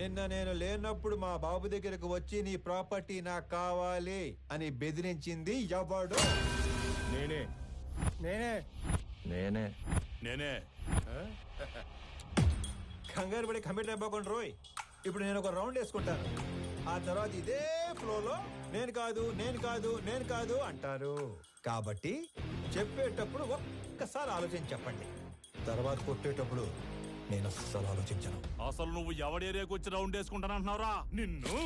నిన్న నేను లేనప్పుడు మా బాబు దగ్గరకు వచ్చి నీ ప్రాపర్టీ నాకు కావాలి అని బెదిరించింది ఎవడు? నేనే. నేనే. నేనే. నేనే. కంగారు పడి కమిట్ అయిపోకుండా రోయ్. ఇప్పుడు నేను ఒక రౌండ్ వేసుకుంటాను. ఆ తర్వాత ఇదే ఫ్లోలో నేను కాదు నేను కాదు నేను కాదు అంటారు. కాబట్టి చెప్పేటప్పుడు ఒక్కసారి ఆలోచించి చెప్పండి. తర్వాత కొట్టేటప్పుడు నేను అస్సలు ఆలోచించను. అసలు నువ్వు ఎవడి ఏరియాకి వచ్చి రౌండ్ వేసుకుంటానంటున్నావురా? నిన్ను!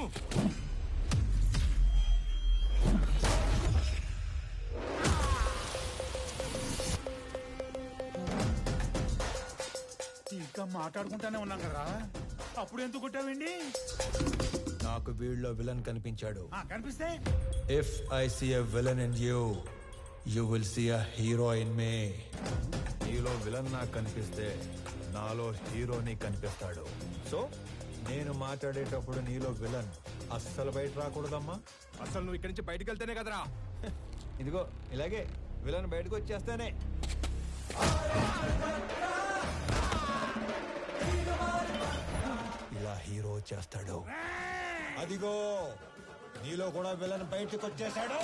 ఇంకా మాట్లాడుకుంటానే ఉన్నాం కదా. అప్పుడు ఎందుకు కొట్టావండి నాకు వీళ్ళలో విలన్ కనిపించాడు. ఆ, కనిపిస్తే? If I see a villain in you you will see a hero in me నీలో విలన్ నాకు కనిపిస్తే నాలో హీరోని కనిపిస్తాడు. సో నేను మాట్లాడేటప్పుడు నీలో విలన్ అస్సలు బయట రాకూడదమ్మా. అసలు నువ్వు ఇక్కడి నుంచి బయటికి వెళ్తేనే కదరా. ఇదిగో ఇలాగే విలన్ బయటకు వచ్చేస్తానే. ఇలా హీరో వచ్చేస్తాడు. అదిగో నీలో కూడా విలన్ బయటకు వచ్చేసాడు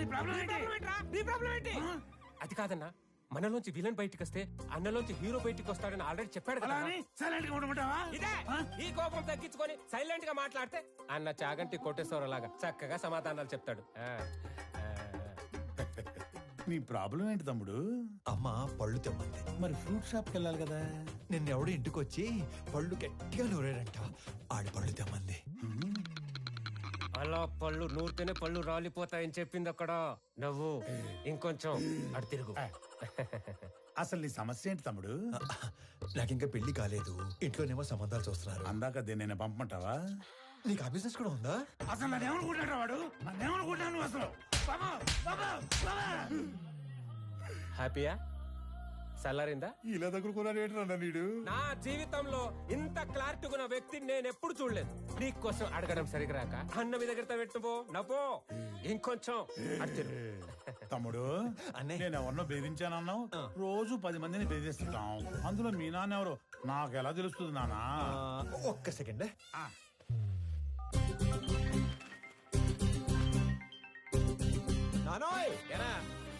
అసలు నీ ప్రాబ్లం ఏంటి? నీ ప్రాబ్లం ఏంటి? అది కాదన్నా. మనలోంచి విలన్ బయటికి వస్తే అన్నలోంచి హీరో బయటికి వస్తాడని ఆల్రెడీ చెప్పాడు కదా. అని సైలెంట్గా ఉండమంటావా? ఇదే! ఆ? ఈ కోపం తగ్గించుకొని సైలెంట్గా మాట్లాడితే అన్న చాగంటి కొట్టేశ్వర లాగా చక్కగా సమాధానాలు చెప్తాడు. నీ ప్రాబ్లం ఏంటి తమ్ముడు? అమ్మ పళ్ళు తెమ్మంది. మరి ఫ్రూట్ షాప్కి వెళ్ళాలి కదా. నిన్నెవడు ఇంటికి వచ్చి పళ్ళు గట్టిగా నూరాడంట. ఆడి పళ్ళు తెమ్మంది. అలా పళ్ళు నూరితేనే పళ్ళు రాలిపోతాయని చెప్పింది అక్కడ. నవ్వు ఇంకొంచెం అటు తిరుగు. అసలు నీ సమస్య ఏంటి తమ్ముడు? నాకు ఇంకా పెళ్ళి కాలేదు. ఇంట్లోనేమో సంబంధాలు చూస్తున్నారు. అందాక దీన్ని పంపమంటావా? నీకు ఆ బిజినెస్ కూడా ఉందా? అసలు నన్ను ఏమనుకుంటాడు వాడు? నన్ను ఏమనుకుంటాను అసలు? బాబా, బాబా, బాబా. హ్యాపీయా? సల్లారిందా? ఇలా దగ్గర నీడు నా జీవితంలో ఇంత క్లారిటీ ఉన్న వ్యక్తిని నేను ఎప్పుడు చూడలేదు. నీకోసం అడగడం సరిగా రాక అన్న మీ దగ్గర పెట్టుపో నవ్వో ఇంకొంచెం. అటు తిరుగు. తమ్ముడు. నేను ఎవరినో బెదిరించానన్నావు? రోజు పది మందిని బెదిరిస్తుంటాం. అందులో మీ నాన్న ఎవరు? నాకు ఎలా తెలుస్తుంది నానా ఒక్క సెకండ్. నానోయ్! ఎరా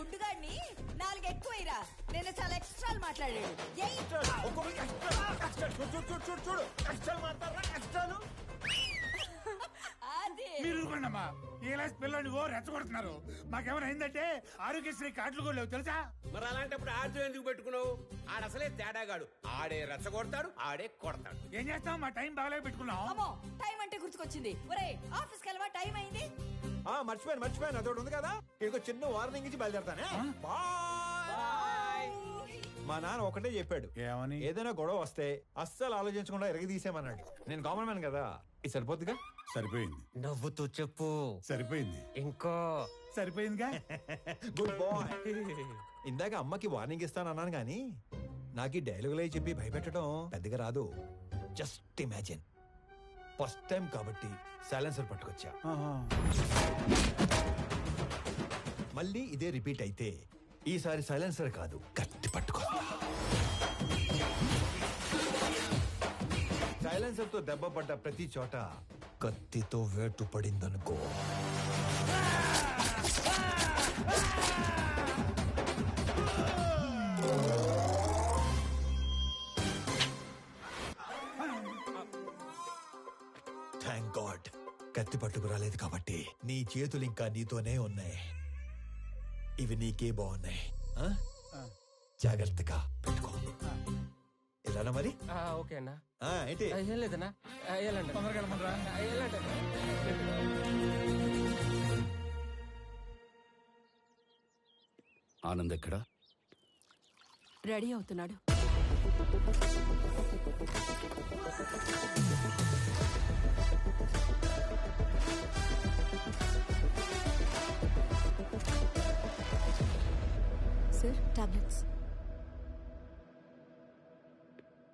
గుండుగాడిని నాలుగు ఎక్కువైరా నేను చాలా ఎక్స్ట్రాలు మాట్లాడాడు. మీరు ఊరుకోండమ్మా. ఇలా పిల్లని ఓ రెచ్చగొడుతున్నారు. మాకేమైనా అయిందంటే ఆరోగ్యశ్రీ కార్డులు కూడా లేవు తెలుసా? మరి అలాంటప్పుడు ఆర్జు ఎందుకు పెట్టుకున్నావు? ఆడ అసలే తేడాగాడు. ఆడే రెచ్చగొడతాడు ఆడే కొడతాడు. ఏం చేస్తాం? మా టైం బాగాలే పెట్టుకున్నాం. అమ్మో టైం అంటే గుర్తుకొచ్చింది. ఒరేయ్ ఆఫీస్కి వెళ్ళవా? టైం అయింది? ఆ మర్చిపోయాను మర్చిపోయాను. అదొకటి ఉంది కదా? ఇక చిన్న వార్నింగ్ ఇచ్చి బయలుదేరతానే. బాయ్ మా నాన్న ఒకటే చెప్పాడు. ఏమని? ఏదైనా గొడవ వస్తే అస్సలు ఆలోచించకుండా ఎరగదీసేమన్నాడు నేను కామన్ మ్యాన్ కదా. ఇది సరిపోద్దిగా? సరిపోయింది. నవ్వుతూ చెప్పు. సరిపోయింది. ఇంకో. సరిపోయిందిగా? గుడ్ బాయ్ ఇందాక అమ్మకి వార్నింగ్ ఇస్తాను అన్నాను కానీ నాకు ఈ డైలాగులే చెప్పి భయపెట్టడం పెద్దగా రాదు. జస్ట్ ఇమాజిన్ ఫస్ట్ టైం కాబట్టి సైలెన్సర్ పట్టుకొచ్చా. మళ్ళీ ఇదే రిపీట్ అయితే ఈసారి సైలెన్సర్ కాదు కత్తి పట్టుకో. సైలెన్సర్తో దెబ్బ పడ్డ ప్రతి చోట కత్తితో వేటు పడిందనుకో. కత్తి పట్టుకు రాలేదు కాబట్టి నీ చేతులు ఇంకా నీతోనే ఉన్నాయి. ఇవి నీకే బాగున్నాయి. ఆ? జాగ్రత్తగా పెట్టుకో. ఇలానా మరి? ఆ, ఓకే అన్నా. ఆ, ఏంటి? ఆ, ఏం లేదన్నా. ఆ, వెళ్ళండి. తొందరగా వెళ్ళమనరా ఆ, వెళ్ళండి. అన్నా. ఆనంద్ ఎక్కడా? రెడీ అవుతున్నాడు. టాబ్లెట్స్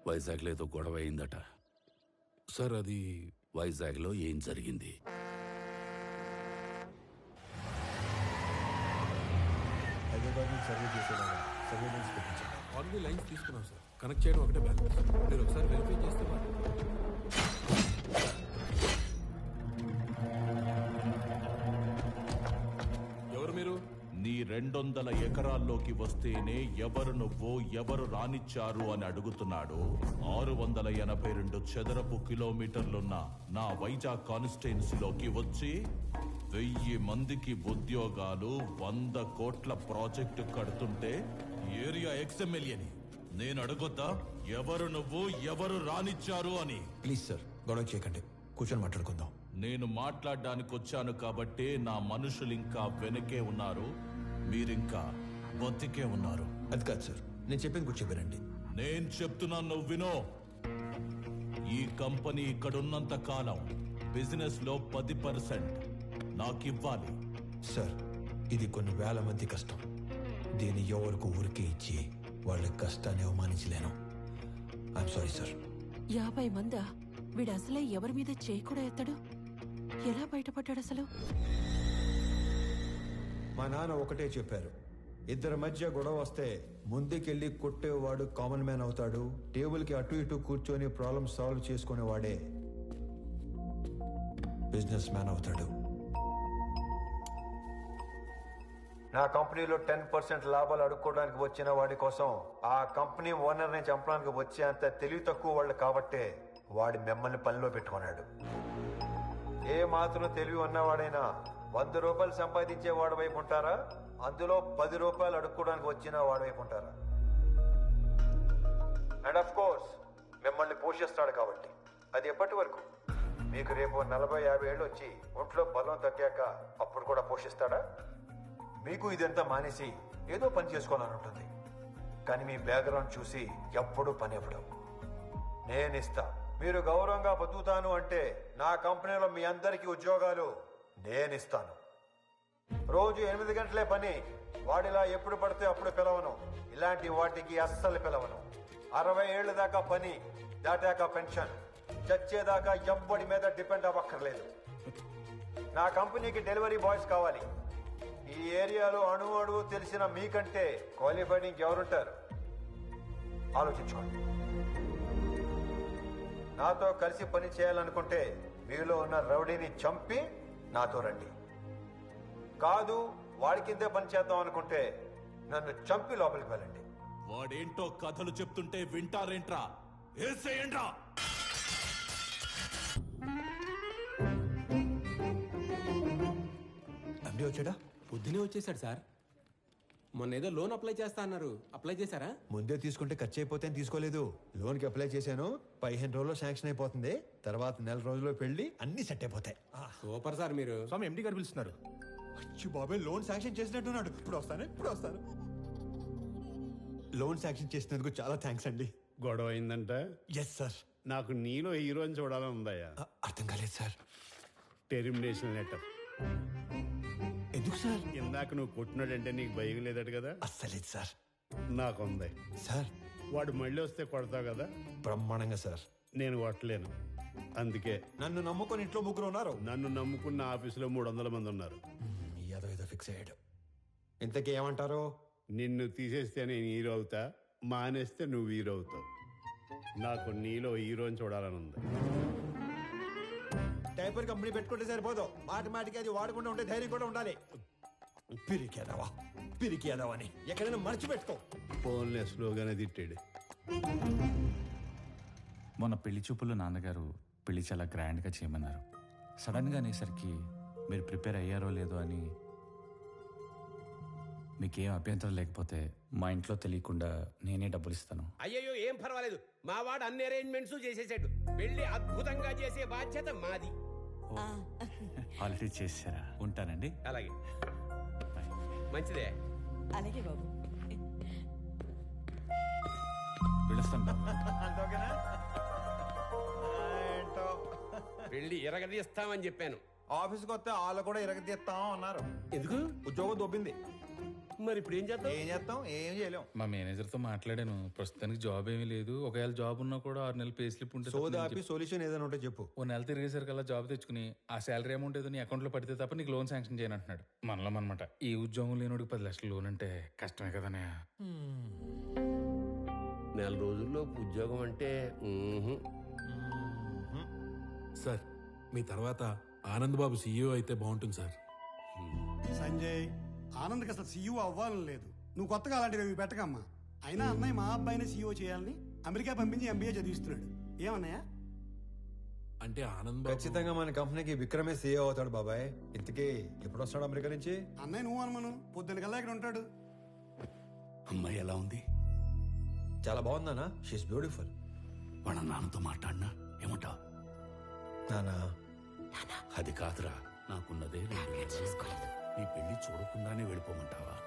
వైజాగ్లో ఏదో గొడవ అయిందట. సార్ అది వైజాగ్లో ఏం జరిగింది? హైదరాబాద్ నుంచి సర్వే చేసేలాగా సర్వేలెన్స్ పెట్టించాను ఆల్రెడీ లైన్స్ తీసుకున్నాం సార్. కనెక్ట్ చేయడం ఒకటే బ్యాలెన్స్. మీరు ఒకసారి వెరిఫై చేస్తే రెండొందల ఎకరాల్లోకి వస్తేనే ఎవరు నువ్వు ఎవరు రానిచ్చారు అని అడుగుతున్నాడు. ఆరు వందల ఎనభై రెండు చదరపు కిలోమీటర్లున్న నా వైజాగ్ కాన్స్టిట్యున్సీలోకి వచ్చి వెయ్యి మందికి ఉద్యోగాలు వంద కోట్ల ప్రాజెక్టు కడుతుంటే ఏరియా ఎక్స్ఎమ్మెల్యేని నేను అడగొద్దా ఎవరు నువ్వు ఎవరు రానిచ్చారు అని. ప్లీజ్ సార్ గొడవ చేయకండి. కూర్చొని మాట్లాడుకుందాం. నేను మాట్లాడడానికి వచ్చాను కాబట్టి నా మనుషులు ఇంకా వెనకే ఉన్నారు. మీరింకా బతికే ఉన్నారు. అది కాదు సార్. నేను చెప్పింది కూర్చోబెరండి నేను చెప్తున్నాను నువ్వు వినో. ఈ కంపెనీ ఇక్కడున్నంత కాలం బిజినెస్లో పది పర్సెంట్ నాకివ్వాలి. సార్ ఇది కొన్ని వేల మంది కష్టం. దీన్ని ఎవరికి ఊరికే ఇచ్చి వాళ్ళ కష్టాన్ని అవమానించలేను. ఐఎమ్ సారీ సార్ యాభై మందా? వీడు అసలే ఎవరి మీద చేయి కూడా ఎత్తడు? ఎలా బయటపడ్డాడు అసలు? మా నాన్న ఒకటే చెప్పారు. ఇద్దరి మధ్య గొడవ వస్తే ముందుకెళ్ళి కొట్టేవాడు కామన్ మ్యాన్ అవుతాడు. టేబుల్కి అటు ఇటు కూర్చొని ప్రాబ్లమ్ సాల్వ్ చేసుకునేవాడే బిజినెస్ మ్యాన్ అవుతాడు. నా కంపెనీలో టెన్ పర్సెంట్ లాభాలు అడుక్కోవడానికి వచ్చిన వాడి కోసం ఆ కంపెనీ ఓనర్ని చంపడానికి వచ్చే అంత తెలివి తక్కువ వాళ్ళు కాబట్టే వాడి మిమ్మల్ని పనిలో పెట్టుకున్నాడు. ఏ మాత్రం తెలివి ఉన్నవాడైనా వంద రూపాయలు సంపాదించే వాడి వైపు ఉంటారా? అందులో పది రూపాయలు అడుక్కోవడానికి వచ్చిన వాడి వైపు ఉంటారా? అండ్ అఫ్ కోర్స్ మిమ్మల్ని పోషిస్తాడు కాబట్టి. అది ఎప్పటి వరకు? మీకు రేపు నలభై యాభై ఏళ్ళు వచ్చి ఒంట్లో బలం తగ్గాక అప్పుడు కూడా పోషిస్తాడా? మీకు ఇదంతా మానేసి ఏదో పని చేసుకోవాలని ఉంటుంది. కానీ మీ బ్యాక్గ్రౌండ్ చూసి ఎప్పుడూ పని ఇవ్వడం. నేను ఇస్తా. మీరు గౌరవంగా బతుకుతాను అంటే నా కంపెనీలో మీ అందరికీ ఉద్యోగాలు నేను ఇస్తాను రోజు ఎనిమిది గంటలే పని. వాడిలా ఎప్పుడు పడితే అప్పుడు పిలవను. ఇలాంటి వాటికి అస్సలు పిలవను. అరవై ఏళ్ళ దాకా పని దాటాక పెన్షన్. చచ్చేదాకా ఎవ్వడి మీద డిపెండ్ అవ్వక్కర్లేదు. నా కంపెనీకి డెలివరీ బాయ్స్ కావాలి. ఈ ఏరియాలో అణు అణువు తెలిసిన మీకంటే క్వాలిఫైడ్ ఇంకెవరుంటారు ఆలోచించుకోండి. నాతో కలిసి పని చేయాలనుకుంటే మీలో ఉన్న రౌడీని చంపి నాతో రండి. కాదు వాడి కిందే పని చేద్దాం అనుకుంటే నన్ను చంపి లోపలికి వెళ్ళండి. వాడేంటో కథలు చెప్తుంటే వింటారేంట్రా? ఏసేయండ్రా అండి వచ్చాడా? పొద్దునే వచ్చేసాడు సార్. మొన్న ఏదో లోన్ అప్లై చేస్తా అన్నారు. అప్లై చేశారా? ముందే తీసుకుంటే ఖర్చు అయిపోతే తీసుకోలేదు. లోన్కి అప్లై చేశాను పదిహేను రోజుల్లో శాంక్షన్ అయిపోతుంది. తర్వాత నెల రోజుల్లో పెళ్ళి అన్ని సెట్ అయిపోతాయి. సూపర్ సార్ మీరు. స్వామి ఎండి గారు పిలుస్తున్నారు. అచ్చి బాబాయ్ లోన్ శాంక్షన్ చేసినట్టున్నాడు. ఇప్పుడు వస్తాను ఇప్పుడు వస్తాను. లోన్ శాంక్షన్ చేసినందుకు చాలా థ్యాంక్స్ అండి. గొడవ అయిందంట? ఎస్ సార్ నాకు నీలో హీరోని చూడాలని ఉందయ్యా. అర్థం కాలేదు సార్ టెర్మినేషన్ లెటర్ ఎందుకు సార్? ఇందాక నువ్వు కొట్టినాడంటే నీకు భయం లేదట కదా? అస్సలేదు సార్. నాకుంది. సార్. వాడు మళ్ళీ వస్తే కొడతావు కదా? బ్రహ్మాండంగా సార్. నేను కొట్టలేను. అందుకే. నన్ను నమ్ముకొని ఇంట్లో ముగ్గురు ఉన్నారు. నన్ను నమ్ముకున్న ఆఫీసులో మూడు వందల మంది ఉన్నారు. ఏదో ఏదో ఫిక్స్ అయ్యాడు. ఇంతకీ ఏమంటారు? నిన్ను తీసేస్తే నేను హీరో అవుతా మానేస్తే నువ్వు హీరో అవుతావు. నాకు నీలో హీరోని చూడాలని ఉంది. టైపర్ కంపెనీ పెట్టుకుంటే సరిపోదు. మాటి మాటికి అది వాడకుండా ఉంటే ధైర్యం కూడా ఉండాలి. పిరికేదావా? పిరికేదావా అని ఎక్కడైనా మర్చిపెట్టుకో ఫోన్లే స్లోగానే తిట్టాడు. మొన్న పెళ్ళి చూపుల్లో నాన్నగారు పెళ్ళి చాలా గ్రాండ్గా చేయమన్నారు. సడన్గా అనేసరికి మీరు ప్రిపేర్ అయ్యారో లేదో అని మీకేం అభ్యంతరం లేకపోతే మా ఇంట్లో తెలియకుండా నేనే డబ్బులు ఇస్తాను. అయ్యయ్యో ఏం పర్వాలేదు. మా వాడు అన్ని అరేంజ్మెంట్స్ చేసేసాడు. పెళ్ళి అద్భుతంగా చేసే బాధ్యత మాది. ఆల్రెడీ చేశారా? ఉంటానండి. అలాగే. మంచిదే. అలాగే బాబు. ఏంటో. పెళ్ళి ఎరగదీస్తామని చెప్పాను. ఆఫీస్కి వస్తే వాళ్ళు కూడా ఇరగదీస్తాం అన్నారు ఎందుకు? ఉద్యోగం దొబ్బింది. మరి ఇప్పుడు ఏం చేద్దాం? ఏం చేస్తాం? ఏం చేయలేం. మా మేనేజర్తో మాట్లాడాను. ప్రస్తుతానికి జాబ్ ఏమీ లేదు. ఒకవేళ జాబ్ ఉన్నా కూడా ఆరు నెలలు పే స్లిప్ ఉంటే తప్ప సోదా నేను ఆపి సొల్యూషన్ ఏదైనా ఉంటే చెప్పు. ఓ నెల తిరిగేసరికల్లా జాబ్ తెచ్చుకుని ఆ శాలరీ అమౌంట్ ఏదో నీ అకౌంట్లో పడితే తప్ప నీకు లోన్ శాంక్షన్ చేయను అంటున్నాడు. మనలో అనమాట ఈ ఉద్యోగం లేనోడికి పది లక్షలు లోన్ అంటే కష్టమే కదనే నెల రోజుల్లో ఉద్యోగం అంటే ఊహు. సార్ మీ తర్వాత ఆనంద్ బాబు సీఈఓ అయితే బాగుంటుంది సార్. సంజయ్. ఆనంద్కి అసలు సీఈఓ అవ్వాలని లేదు. నువ్వు కొత్తగా అలాంటివి ఏమి పెట్టకమ్మా. అయినా అన్నయ్య మా అబ్బాయిని సీఈఓ చేయాలని అమెరికా పంపించి ఎంబీఏ చదివిస్తున్నాడు. ఏమన్నయ్య? అంటే ఆనంద్ బాబు. ఖచ్చితంగా మన కంపెనీకి విక్రమే సీఏ అవుతాడు బాబాయ్. ఇంతకీ ఎప్పుడు వస్తాడు అమెరికా నుంచి? అన్నయ్య నువ్వు అనుమను. పొద్దున్న కల్లా ఇక్కడ ఉంటాడు. అమ్మాయి ఎలా ఉంది? చాలా బాగుందానా షీస్ బ్యూటిఫుల్ వాళ్ళ నాన్నతో మాట్లాడినా? ఏమంటావు నానా. అది కాదురా. నాకున్నదే రెండు నెలలు. నీ పెళ్ళి చూడకుండానే వెళ్ళిపోమంటావా?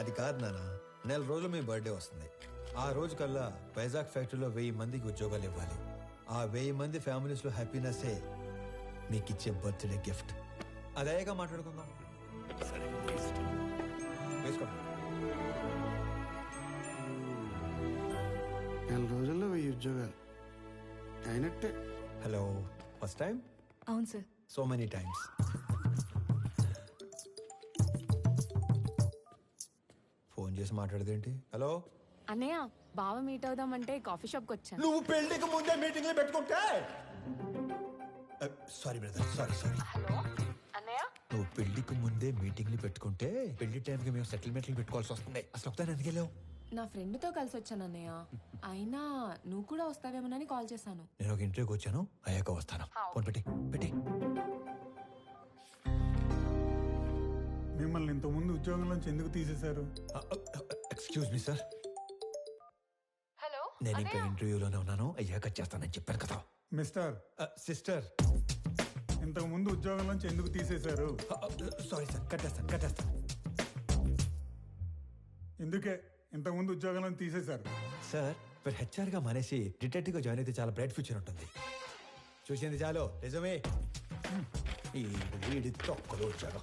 అది కాదు నానా. నెల రోజులు మీ బర్త్డే వస్తుంది. ఆ రోజు కల్లా వైజాగ్ ఫ్యాక్టరీలో వెయ్యి మందికి ఉద్యోగాలు ఇవ్వాలి. ఆ వెయ్యి మంది ఫ్యామిలీస్లో హ్యాపీనెస్ మీకు ఇచ్చే బర్త్డే గిఫ్ట్. అదేగా మాట్లాడుకుందాం. సరే. వేసుకోండి నెల రోజుల్లో వెయ్యి ఉద్యోగాలు. అయినట్టే. Hello first time? అవును సార్. So many times. చేసి మాట్లాడదేంటి? హలో? అన్నయ్య బావ మీట్ అవుదామంటే కాఫీ షాప్కి వచ్చాను. నువ్వు పెళ్ళికి ముందే మీటింగ్లు పెట్టుకుంటే? సారీ బ్రదర్ సారీ సారీ అన్నయ్య? నువ్వు పెళ్ళికి ముందే మీటింగ్లు పెట్టుకుంటే పెళ్ళి టైంకి మేము సెటిల్మెంట్లు పెట్టుకోవాల్సి వస్తుంది. అసలు ఒకసారి ఎందుకు వెళ్ళావు? నా ఫ్రెండ్తో కలిసి వచ్చాను అన్నయ్య. అయినా నువ్వు కూడా వస్తావేమోనని కాల్ చేశాను. నేను ఒక ఇంటర్వ్యూకి వచ్చాను అయ్యాక వస్తాను. ఫోన్ పెట్టి పెట్టి. మిమ్మల్ని ఇంతకుముందు ఉద్యోగంలోంచి ఎందుకు తీసేశారు? Excuse me sir. హలో నేను ఇంకా ఇంటర్వ్యూలోనే ఉన్నాను. అయ్యాక చేస్తానని చెప్పాను కదా. మిస్టర్. సిస్టర్. ఇంతకు ముందు ఉద్యోగంలోంచి ఎందుకు తీసేశారు? Sorry sir. కట్టేస్తాను కట్టేస్తాను ఎందుకే ఇంతకుముందు ఉద్యోగంలో తీసేశారు? సార్ మీరు హెచ్ఆర్గా మానేసి డిటెక్టివ్గా జాయిన్ అయితే చాలా బ్రైట్ ఫ్యూచర్ ఉంటుంది. చూసింది చాలు. నిజమే. ఈ వీడి తొక్కలు వచ్చాడు